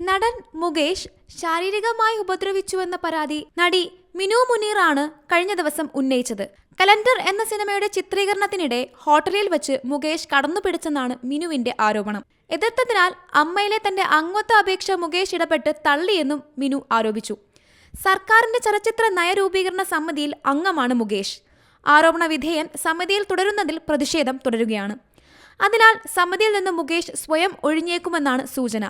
നടൻ മുകേഷ് ശാരീരികമായി ഉപദ്രവിച്ചുവെന്ന പരാതി നടി മിനു മുനീറാണ് കഴിഞ്ഞ ദിവസം ഉന്നയിച്ചത്. കലണ്ടർ എന്ന സിനിമയുടെ ചിത്രീകരണത്തിനിടെ ഹോട്ടലിൽ വെച്ച് മുകേഷ് കടന്നുപിടിച്ചെന്നാണ് മിനുവിന്റെ ആരോപണം. എതിർത്തതിനാൽ അമ്മയിലെ തന്റെ അംഗത്വ അപേക്ഷ മുകേഷ് ഇടപെട്ട് തള്ളിയെന്നും മിനു ആരോപിച്ചു. സർക്കാരിന്റെ ചലച്ചിത്ര നയരൂപീകരണ സമിതിയിൽ അംഗമാണ് മുകേഷ്. ആരോപണ വിധേയൻ സമിതിയിൽ തുടരുന്നതിൽ പ്രതിഷേധം തുടരുകയാണ്. അതിനാൽ സമിതിയിൽ നിന്ന് മുകേഷ് സ്വയം ഒഴിഞ്ഞേക്കുമെന്നാണ് സൂചന.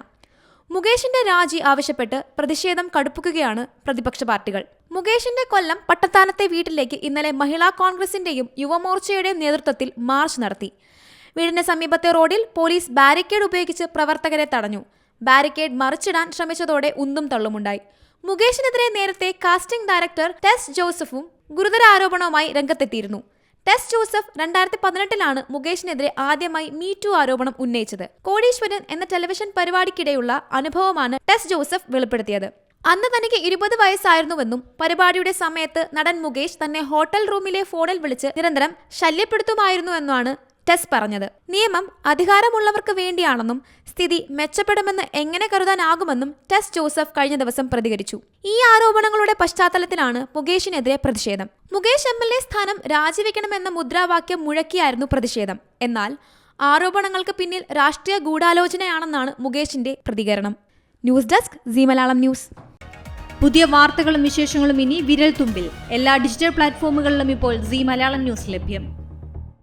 മുകേഷിന്റെ രാജി ആവശ്യപ്പെട്ട് പ്രതിഷേധം കടുപ്പിക്കുകയാണ് പ്രതിപക്ഷ പാർട്ടികൾ. മുകേഷിന്റെ കൊല്ലം പട്ടത്താനത്തെ വീട്ടിലേക്ക് ഇന്നലെ മഹിളാ കോൺഗ്രസിന്റെയും യുവമോർച്ചയുടെയും നേതൃത്വത്തിൽ മാർച്ച് നടത്തി. വീടിന് സമീപത്തെ റോഡിൽ പോലീസ് ബാരിക്കേഡ് ഉപയോഗിച്ച് പ്രവർത്തകരെ തടഞ്ഞു. ബാരിക്കേഡ് മറിച്ചിടാൻ ശ്രമിച്ചതോടെ ഉന്തും തള്ളുമുണ്ടായി. മുകേഷിനെതിരെ നേരത്തെ കാസ്റ്റിംഗ് ഡയറക്ടർ ടെസ് ജോസഫും ഗുരുതര ആരോപണവുമായി രംഗത്തെത്തിയിരുന്നു. ടെസ് ജോസഫ് രണ്ടായിരത്തി പതിനെട്ടിലാണ് മുകേഷിനെതിരെ ആദ്യമായി മീ ടു ആരോപണം ഉന്നയിച്ചത്. കോടീശ്വരൻ എന്ന ടെലിവിഷൻ പരിപാടിക്കിടെയുള്ള അനുഭവമാണ് ടെസ് ജോസഫ് വെളിപ്പെടുത്തിയത്. അന്ന് തനിക്ക് ഇരുപത് വയസ്സായിരുന്നുവെന്നും പരിപാടിയുടെ സമയത്ത് നടൻ മുകേഷ് തന്നെ ഹോട്ടൽ റൂമിലെ ഫോണിൽ വിളിച്ച് നിരന്തരം ശല്യപ്പെടുത്തുമായിരുന്നുവെന്നാണ് ടെസ് പറഞ്ഞത്. നിയമം അധികാരമുള്ളവർക്ക് വേണ്ടിയാണെന്നും സ്ഥിതി മെച്ചപ്പെടുമെന്ന് എങ്ങനെ കരുതാനാകുമെന്നും ടെസ് ജോസഫ് കഴിഞ്ഞ ദിവസം പ്രതികരിച്ചു. ഈ ആരോപണങ്ങളുടെ പശ്ചാത്തലത്തിലാണ് മുകേഷിനെതിരെ പ്രതിഷേധം. മുകേഷ് എം എൽ എ സ്ഥാനം രാജിവെക്കണമെന്ന മുദ്രാവാക്യം മുഴക്കിയായിരുന്നു പ്രതിഷേധം. എന്നാൽ ആരോപണങ്ങൾക്ക് പിന്നിൽ രാഷ്ട്രീയ ഗൂഢാലോചനയാണെന്നാണ് മുകേഷിന്റെ പ്രതികരണം. News desk C Malayalam news. പുതിയ വാർത്തകളും വിശേഷങ്ങളും ഇനി വിരൽ തുമ്പിൽ. എല്ലാ ഡിജിറ്റൽ പ്ലാറ്റ്ഫോമുകളിലും ഇപ്പോൾ സി മലയാളം ന്യൂസ് ലഭ്യം.